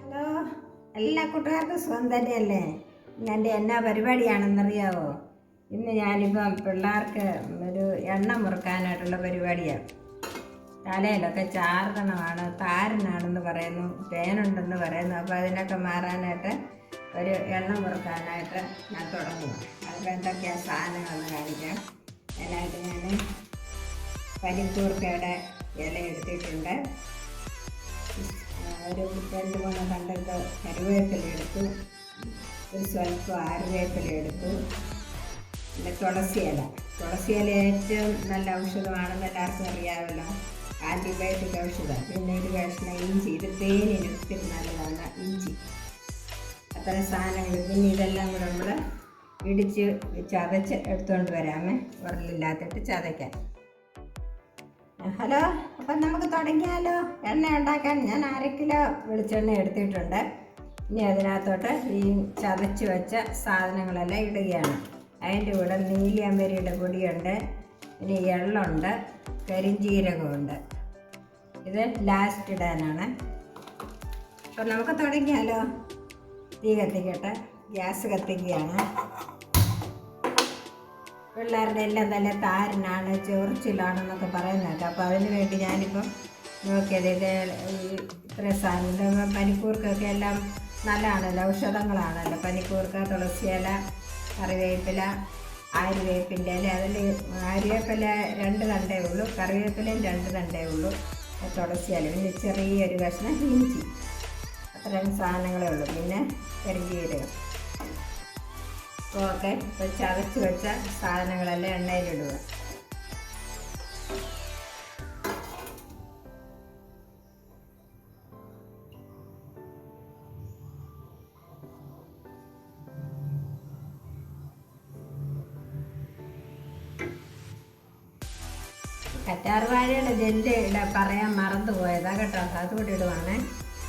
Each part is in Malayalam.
ഹലോ എല്ലാ കൂട്ടുകാർക്കും സുഖം തന്നെയല്ലേ? എന്റെ എന്നാ പരിപാടിയാണെന്നറിയാവോ? ഇന്ന് ഞാനിപ്പം പിള്ളേർക്ക് ഒരു എണ്ണ മുറുക്കാനായിട്ടുള്ള പരിപാടിയാണ് തലയിലൊക്കെ ചാർദണമാണ് താരനാണെന്ന് പറയുന്നു പേനുണ്ടെന്ന് പറയുന്നു അപ്പോൾ അതിനൊക്കെ മാറാനായിട്ട് ഒരു എണ്ണ മുറുക്കാനായിട്ട് ഞാൻ തുടങ്ങും. അതിപ്പോൾ എന്തൊക്കെയാണ് സാധനങ്ങളെന്ന് കാണിക്കാം. അതിനായിട്ട് ഞാൻ പനിക്കൂർക്കയുടെ ഇല എടുത്തിട്ടുണ്ട്. ഒരു രണ്ട് മൂന്ന് കണ്ടത് കരുവേപ്പില എടുത്തു. ഒരു സ്വല്പം ആരുവേപ്പില എടുത്തു. പിന്നെ തുളസി ഇല. തുളസി ഇല ഏറ്റവും നല്ല ഔഷധമാണെന്ന് എല്ലാവർക്കും അറിയാമല്ലോ. ആന്റിബയോട്ടിക് ഔഷധം. പിന്നെ ഒരു കഷ്ണം ഇഞ്ചി ഇത് തേനിന് ഒത്തിരി നല്ലതാണ് ഇഞ്ചി. അത്തരം സാധനങ്ങൾ പിന്നെ ഇതെല്ലാം കൂടെ നമ്മൾ ഇടിച്ച് ചതച്ച് എടുത്തുകൊണ്ട് വരാമേ. ഉരലില്ലാത്തിട്ട് ചതയ്ക്കാൻ. ഹലോ അപ്പം നമുക്ക് തുടങ്ങിയാലോ? എണ്ണ ഉണ്ടാക്കാൻ ഞാൻ അര കിലോ വെളിച്ചെണ്ണ എടുത്തിട്ടുണ്ട്. ഇനി അതിനകത്തോട്ട് ഈ ചതച്ച് വെച്ച സാധനങ്ങളെല്ലാം ഇടുകയാണ്. അതിന്റെ കൂടെ നീലിയമ്പരിയുടെ പൊടിയുണ്ട് ഇനി എള്ളുണ്ട് കരിഞ്ചീരകമുണ്ട്. ഇത് ലാസ്റ്റ് ഇടാനാണ്. അപ്പം നമുക്ക് തുടങ്ങിയാലോ? തീ കത്തിക്കട്ടെ. ഗ്യാസ് കത്തിക്കുകയാണ്. പിള്ളേരുടെ എല്ലാം നല്ല താരനാണ് ചൊറിച്ചിലാണെന്നൊക്കെ പറയുന്നത് അപ്പോൾ അതിന് വേണ്ടി ഞാനിപ്പം നോക്കിയത് ഇത് ഇത്ര സാധനം. പനിക്കൂർക്കൊക്കെ എല്ലാം നല്ലതാണല്ലോ. ഔഷധങ്ങളാണല്ലോ. പനിക്കൂർക്ക തുളസിയില കറിവേപ്പില ആര്യവേപ്പിന്റെ ഇല. അതിൽ ആര്യവേപ്പില രണ്ട് തണ്ടേ ഉള്ളൂ കറിവേപ്പിലയും രണ്ട് തണ്ടേ ഉള്ളൂ തുളസിയില പിന്നെ ചെറിയൊരു കഷ്ണം ഇഞ്ചി. അത്രയും സാധനങ്ങളേ ഉള്ളൂ. പിന്നെ കരിഞ്ചീരകം ഇപ്പോൾ ചതച്ച് വെച്ച സാധനങ്ങളെല്ലാം എണ്ണയിലിടുക. കറ്റാർവാഴയുടെ ജെല്ല് ഇട പറയാൻ മറന്നു പോയതാ കേട്ടോ അതുകൂടി ഇടുവാണേ.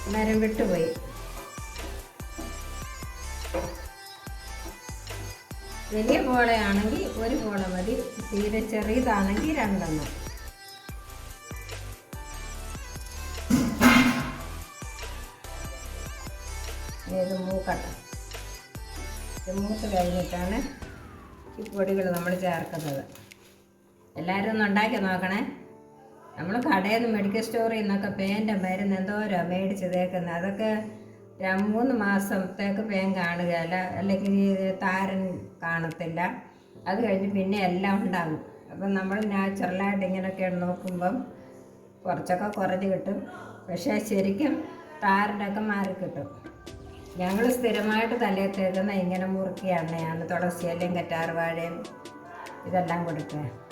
എല്ലാവരും വിട്ടുപോയി. വലിയ പോളയാണെങ്കിൽ ഒരു പോള മതി. തീരെ ചെറിയതാണെങ്കിൽ രണ്ടെണ്ണം. ഏത് മൂക്കട്ട. ഇത് മൂത്ത് കഴിഞ്ഞിട്ടാണ് ഈ പൊടികൾ നമ്മൾ ചേർക്കുന്നത്. എല്ലാവരും ഒന്ന് ഉണ്ടാക്കി നോക്കണേ. നമ്മൾ കടയിൽ നിന്ന് മെഡിക്കൽ സ്റ്റോറിൽ നിന്നൊക്കെ പേന്റെ മരുന്ന് എന്തോരോ മേടിച്ച് തേക്കുന്നത് അതൊക്കെ മൂന്ന് മാസത്തേക്ക് പേൻ കാണുകയില്ല അല്ലെങ്കിൽ താരൻ കാണത്തില്ല. അത് കഴിഞ്ഞ് പിന്നെ എല്ലാം ഉണ്ടാകും. അപ്പം നമ്മൾ നാച്ചുറലായിട്ട് ഇങ്ങനെയൊക്കെ നോക്കുമ്പം കുറച്ചൊക്കെ കുറഞ്ഞ് കിട്ടും. പക്ഷേ ശരിക്കും താരനൊക്കെ മാറി കിട്ടും. ഞങ്ങൾ സ്ഥിരമായിട്ട് തലയിൽ തേക്കുന്ന ഇങ്ങനെ മുറുക്കിയ എണ്ണയാണ് തുളസിയിലയും കറ്റാർവാഴയും ഇതെല്ലാം കൊടുക്കുക.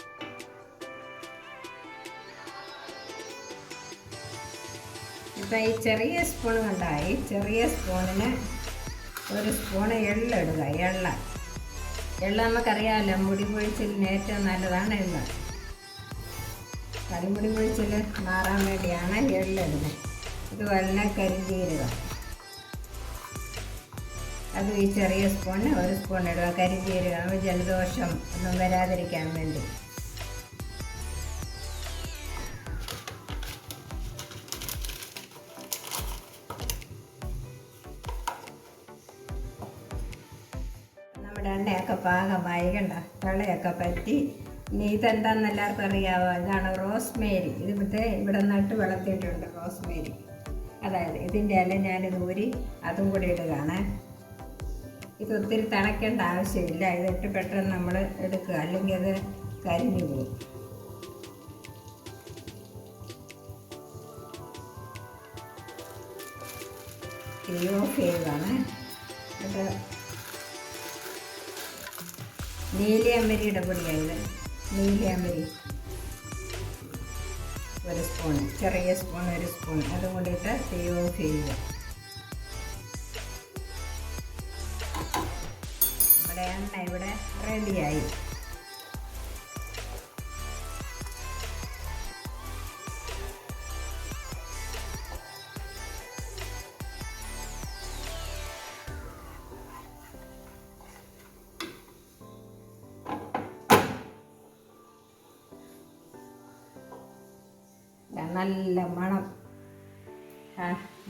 ഇപ്പം ഈ ചെറിയ സ്പൂൺ കൊണ്ടായി ചെറിയ സ്പൂണിന് ഒരു സ്പൂൺ സ്പൂണ് എള്ളിടുക എള്ള. എള്ള നമുക്കറിയാമല്ലോ മുടി പൊഴിച്ചിലിന് ഏറ്റവും നല്ലതാണ് എള്ള. കരിമുടി പൊഴിച്ചിൽ മാറാൻ വേണ്ടിയാണ് എള്ളിടുന്നത് ഇതുപോലെ കരിഞ്ചീരുക. അത് ഈ ചെറിയ സ്പൂണിന് ഒരു സ്പൂൺ ഇടുക. കരിഞ്ചീരുക ജലദോഷം ഒന്നും വരാതിരിക്കാൻ വേണ്ടി. നമ്മുടെ എണ്ണയൊക്കെ പാകമായി കണ്ട വെള്ളയൊക്കെ പറ്റി. ഇനി ഇതെന്താണെന്ന് എല്ലാവർക്കും അറിയാമോ ഇതാണ് റോസ്മേരി. ഇത് ഇവിടുത്തെ ഇവിടെ നട്ട് വളർത്തിയിട്ടുണ്ട് റോസ്മേരി. അതായത് ഇതിന്റെ ഇല ഞാനിത് ഊരി അതും കൂടി ഇടുകയാണ്. ഇത് ഒത്തിരി തിളയ്ക്കേണ്ട ആവശ്യമില്ല. ഇതിട്ട് പെട്ടെന്ന് നമ്മൾ എടുക്കുക. അല്ലെങ്കിൽ അത് കരിഞ്ഞു പോകും. ഓഫ് എന്നിട്ട് നീലിയമ്പരിയുടെ പൊടിയായത് നീലിയാമ്പരി ഒരു സ്പൂൺ ചെറിയ സ്പൂൺ ഒരു സ്പൂൺ അതും കൂടിയിട്ട് തീ ഓഫ് ചെയ്യുക. നമ്മുടെ എണ്ണ ഇവിടെ റെഡിയായി നല്ല മണം.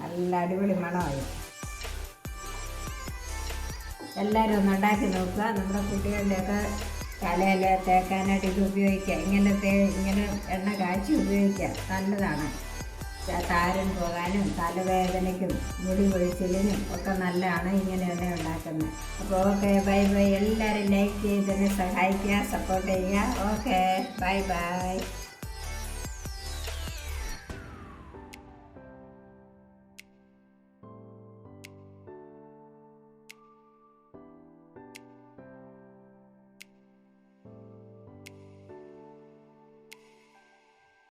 നല്ല അടിപൊളി മണമായി. എല്ലാവരും ഒന്ന് ഉണ്ടാക്കി നോക്കുക. നമ്മുടെ കുട്ടികളുടെയൊക്കെ തലയിൽ തേക്കാനായിട്ട് ഇത് ഉപയോഗിക്കുക ഇങ്ങനെ തേ ഇങ്ങനെ എണ്ണ കാച്ചി ഉപയോഗിക്കുക നല്ലതാണ്. താരൻ പോകാനും തലവേദനയ്ക്കും മുടി കൊഴിച്ചിലിനും ഒക്കെ നല്ലതാണ് ഇങ്ങനെ എണ്ണ ഉണ്ടാക്കുന്നത്. അപ്പോൾ ഓക്കെ ബൈ ബൈ. എല്ലാവരും ലൈക്ക് ചെയ്തതിനെ സഹായിക്കുക സപ്പോർട്ട് ചെയ്യുക. Okay bye bye.